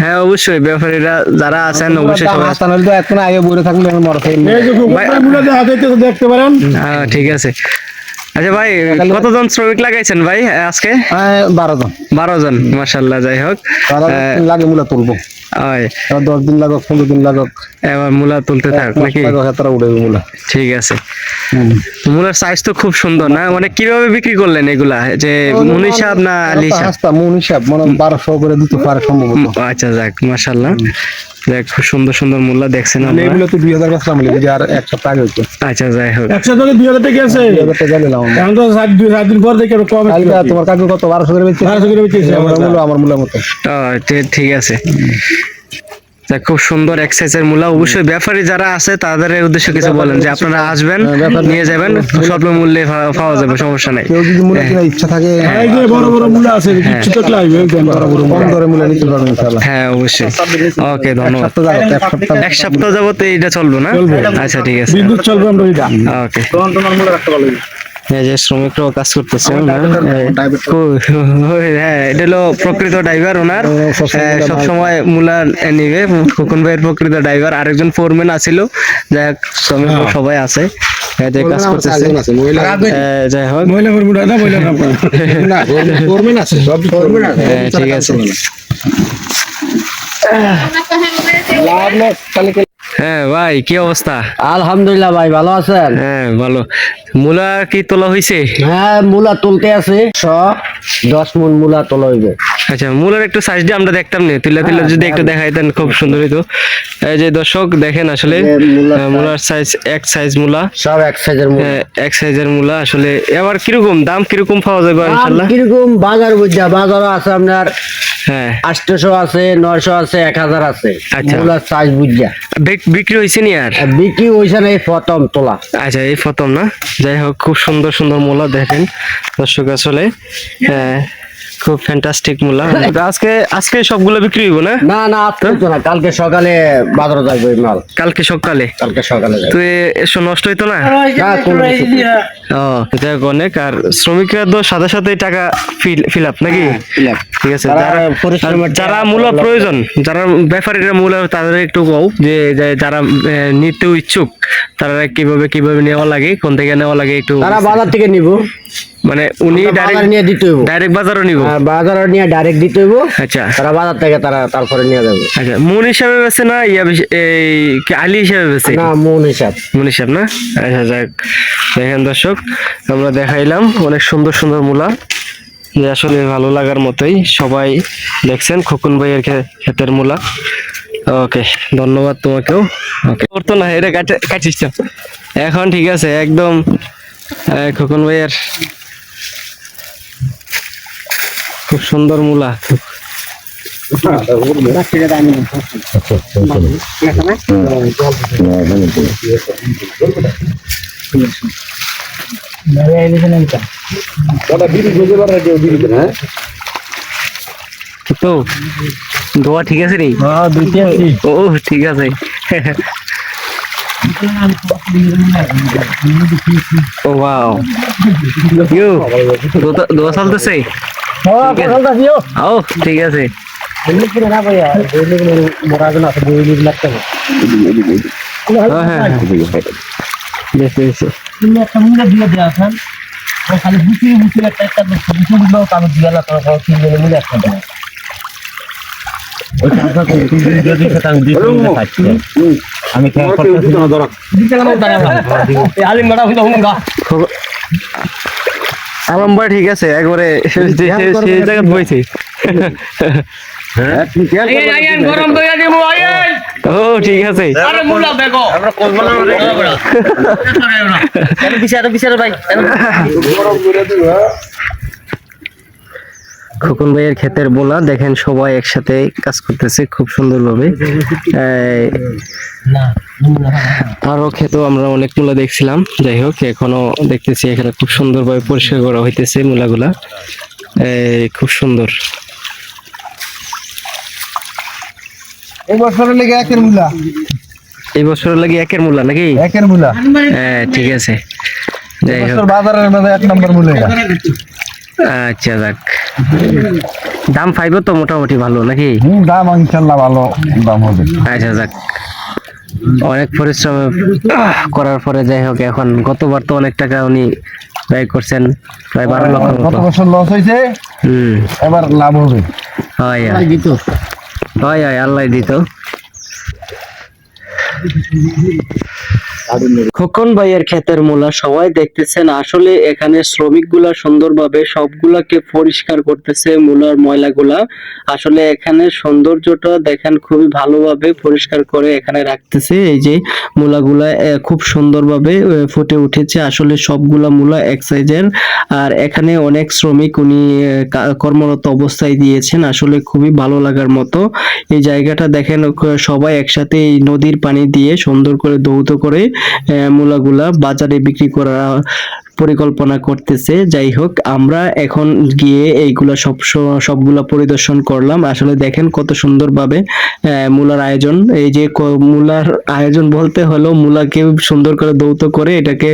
হ্যাঁ, অবশ্যই ব্যাপারীরা যারা আছেন অবশ্যই সবাই দেখতে পারেন। ঠিক আছে। আচ্ছা ভাই কতজন শ্রমিক লাগাইছেন ভাই আজকে? বারো জন। বারো জন মাসাল্লাহ যাই হোক। লাগে মূলা তুলবো। ওই এবার দশ দিন লাগুক পনেরো দিন লাগক। এবার মূলা তুলতে থাক নাকি? হাতারা উঠে মূলা। ঠিক আছে। মূলার সাইজ তো খুব সুন্দর না? মানে কীভাবে বিক্রি করলেন এগুলা? যে মুনি সাহেব না আলী সাহেব মন মানে বারোশো করে দিতে পারে সম্ভবত। আচ্ছা যাক মাশাল্লাহ খুব সুন্দর সুন্দর মূল্য দেখছেন আমরা এগুলো তো দুই হাজার বেচলাম যে আর এক সপ্তাহ আগে হইতো। আচ্ছা যাই হোক। একসাথে হলে দুই হাজার টাকা আছে। দুই হাজার টাকা নিলাম এখন তো সাত দুই সাত দিন পর দেখে কম কালকে তোমার কাকু কত? বারোশো করে বেচছে? বারোশো করে বেচেছে, আমার আমার মূল্য আমার মূল্য মতো। ঠিক আছে। খুব সুন্দর এক্সারসাইজের মূল্য অবশ্যই ব্যাপারী যারা আছে তাদের উদ্দেশ্যে কিছু বলেন যে আপনারা আসবেন নিয়ে যাবেন স্বল্প মূল্যে পাওয়া যাবে সমস্যা নাই। কেউ যদি মূল্য কেনার ইচ্ছা থাকে এই যে বড় বড় মূল্য আছে কিছু তো লাগবে বড় বড় কম দরে মূল্য নিতে পারবেন ইনশাআল্লাহ। হ্যাঁ অবশ্যই। ওকে ধন্যবাদ। এক সপ্তাহ। যাবত এইটা চলবে না? আচ্ছা ঠিক আছে। বিদ্যুৎ চলবে আমরা ওইটা ওকে। তখন তোমার মূল্য রাখতে পারবে যে শ্রমিকরাও কাজ করতেছে ওই, হ্যাঁ এটা হলো প্রকৃত ড্রাইভার ওনার। সব সময় মূলা নিবে খোকন ভাইয়ের প্রকৃত ড্রাইভার আরেকজন ফোরম্যান আছিল যাই হোক শ্রমিক সবাই আছে কাজ করতেছে। চারজন আছে মহিলা এই, যাই হোক। মহিলা কর্মীরা না মহিলা কর্মী না ফোরম্যান আছে সব ফোরম্যান আছে। হ্যাঁ, ঠিক আছে। হ্যাঁ ভাই কি অবস্থা? আলহামদুলিল্লাহ ভাই ভালো আছেন? হ্যাঁ ভালো। মূলা কি তোলা হইছে? হ্যাঁ মূলা তুলতে আছে। শ দশ মন মূলা তোলা হইবে। আচ্ছা মূলার একটু সাইজটা আমরা দেখতাম না। তিলা তিলা যদি একটু দেখাইতেন খুব সুন্দর হইতো। এই যে দর্শক দেখেন আসলে মূলার সাইজ এক সাইজ মূলা। সব এক সাইজের মূলা। হ্যাঁ, এক সাইজের মূলা। আসলে এবার কীরকম দাম কীরকম পাওয়া যাবে দাম ইনশাল্লাহ? কীরকম বাজার বুঝা বাজার আছে আপনার হ্যাঁ। আটশোশো আছে নয়শো আছে এক হাজার আছে। আচ্ছা। মূলার সাইজ বুঝা বিক্রি হয়েছে নি আর? আর বিক্রি হয়েছে না এই প্রথম তোলা। আচ্ছা এই প্রথম না? যাই হোক খুব সুন্দর সুন্দর মূলা দেখেন দর্শক আসলে। হ্যাঁ, খুব ফ্যান্টাস্টিক মূলা আজকে আজকে সবগুলো বিক্রি হইব না? না না আজকে তো না। কালকে সকালে বাজারে এই মাল। কালকে সকালে? কালকে সকালে যাবে তো এ- এসব নষ্ট হইতো না? ও যাই অনেক। আর শ্রমিকরা তো সাথে সাথে টাকা ফিল আপ নাকি? ঠিক আছে যারা মূল্য প্রয়োজন যারা ব্যাপারীরা মূল্য তাদের একটু কও যে যে যারা আহ, নিতে ইচ্ছুক তারা কীভাবে কীভাবে নেওয়া লাগে কোন থেকে নেওয়া লাগে একটু তারা বাজার থেকে নিব। মানে উনি ডাইরেক্ট নিয়ে দিতে হইব। ডাইরেক্ট বাজারও নিব? আর বাজার নিয়ে ডাইরেক্ট দিতে হইব। আচ্ছা। তারা বাজার থেকে তারা তারপরে নিয়ে যাবে। আচ্ছা মন হিসাবে বেছে না ইয়া এই কি আলি হিসাবে বেছে? না মন হিসাব। মন হিসাব না? আচ্ছা যাক। দেখেন দর্শক আমরা দেখাইলাম অনেক সুন্দর সুন্দর মূলা। যে আসলে ভালো লাগার মতোই সবাই দেখছেন খোকন ভাইয়ের ক্ষেতের মূলা। ওকে ধন্যবাদ তোমাকেও। ওকে। করতো না এটা কাটে কাটিস। এখন ঠিক আছে একদম খোকন ভাইয়ের খুব সুন্দর মূলা। তো, দোয়া ঠিক আছে রে? ও ঠিক আছে। ও ইউ দোয়া- চলতেছে? পছন্দ আছে ও ও ঠিক আছে হ্যাঁ হ্যাঁ হ্যাঁ। খালি বুঝি বুঝি একটা একটা বুঝি দিলো কারও দিয়ে না তোর তিন মিলে একটা দেয় আমি খেয়াল করতেছি আলিম বড় হইল হুঙ্গা আলম ভাই ঠিক আছে একবারে সেই জায়গায় বইছি। আইন ও ঠিক আছে। ভাই। খোকন ভাইয়ের ক্ষেতের বোলা দেখেন সবাই একসাথে কাজ করতেছে খুব সুন্দরভাবে। এই, আরও ক্ষেতেও আমরা অনেক মূলা দেখছিলাম। যাই হোক এখনও দেখতেছি এখানে খুব সুন্দরভাবে পরিষ্কার করা হইতেছে মূলাগুলা। খুব সুন্দর। এই বছরের লেগে একের মূলা। এই বছর লাগে একের মূলা নাকি? একের মূলা। হ্যাঁ ঠিক আছে। যাই হোক। বাজারের মধ্যে এক নম্বর এটা। আচ্ছা যাক। দাম পাইবো তো মোটামুটি ভালো নাকি? দাম ইনশাল্লাহ ভালো দাম হবে। আচ্ছা যাক। অনেক পরিশ্রম করার পরে যাই হোক এখন গতবার তো অনেক টাকা উনি ব্যয় করছেন প্রায় বারো লক্ষ গত বছর লস হয়েছে হম। এবার লাভ হবে। হয় হয়। হয় হয় আল্লাহ দিত। খোকন ভাইয়ের ক্ষেতের মূলা সবাই দেখতেছেন। আসলে এখানে শ্রমিকগুলা সুন্দরভাবে সবগুলাকে পরিষ্কার করতেছে মূলার ময়লাগুলা। আসলে এখানে সৌন্দর্যটা দেখেন খুবই ভালোভাবে পরিষ্কার করে এখানে রাখতেছে। এই যে মূলাগুলা খুব সুন্দরভাবে ফুটে উঠেছে। আসলে সবগুলা মূলা এক সাইজের। আর এখানে অনেক শ্রমিক উনি কর্মরত অবস্থায় দিয়েছেন। আসলে খুবই ভালো লাগার মতো। এই জায়গাটা দেখেন সবাই একসাথে এই নদীর পানি দিয়ে সুন্দর করে দৌত করে মূলাগুলা বাজারে বিক্রি করা পরিকল্পনা করতেছে। যাই হোক, আমরা এখন গিয়ে এইগুলা সব সবগুলা পরিদর্শন করলাম। আসলে দেখেন কত সুন্দরভাবে মূলার আয়োজন। এই যে মূলার আয়োজন বলতে হলো, মূলাকে সুন্দর করে দৌত করে এটাকে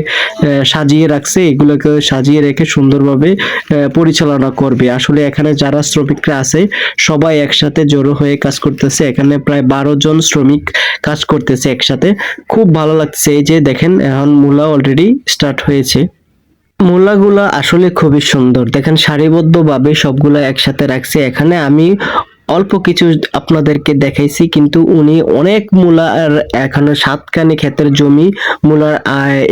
সাজিয়ে রাখছে। এগুলোকে সাজিয়ে রেখে সুন্দরভাবে পরিচালনা করবে। আসলে এখানে যারা শ্রমিকরা আছে, সবাই একসাথে জড়ো হয়ে কাজ করতেছে। এখানে প্রায় বারো জন শ্রমিক কাজ করতেছে একসাথে। খুব ভালো লাগছে। এই যে দেখেন, এখন মূলা অলরেডি স্টার্ট হয়েছে। মূলাগুলা আসলে খুবই সুন্দর। দেখেন, সারিবদ্ধভাবে সবগুলা একসাথে রাখছে। এখানে আমি অল্প কিছু আপনাদেরকে দেখাইছি, কিন্তু উনি অনেক মূলা আর এখানে সাতখানি ক্ষেতের জমি মূলার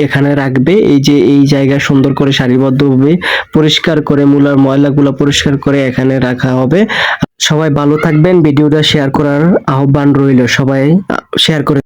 এখানে রাখবে। এই যে এই জায়গা সুন্দর করে সারিবদ্ধভাবে পরিষ্কার করে মূলার ময়লাগুলো পরিষ্কার করে এখানে রাখা হবে। সবাই ভালো থাকবেন। ভিডিওটা শেয়ার করার আহ্বান রইল। সবাই শেয়ার করে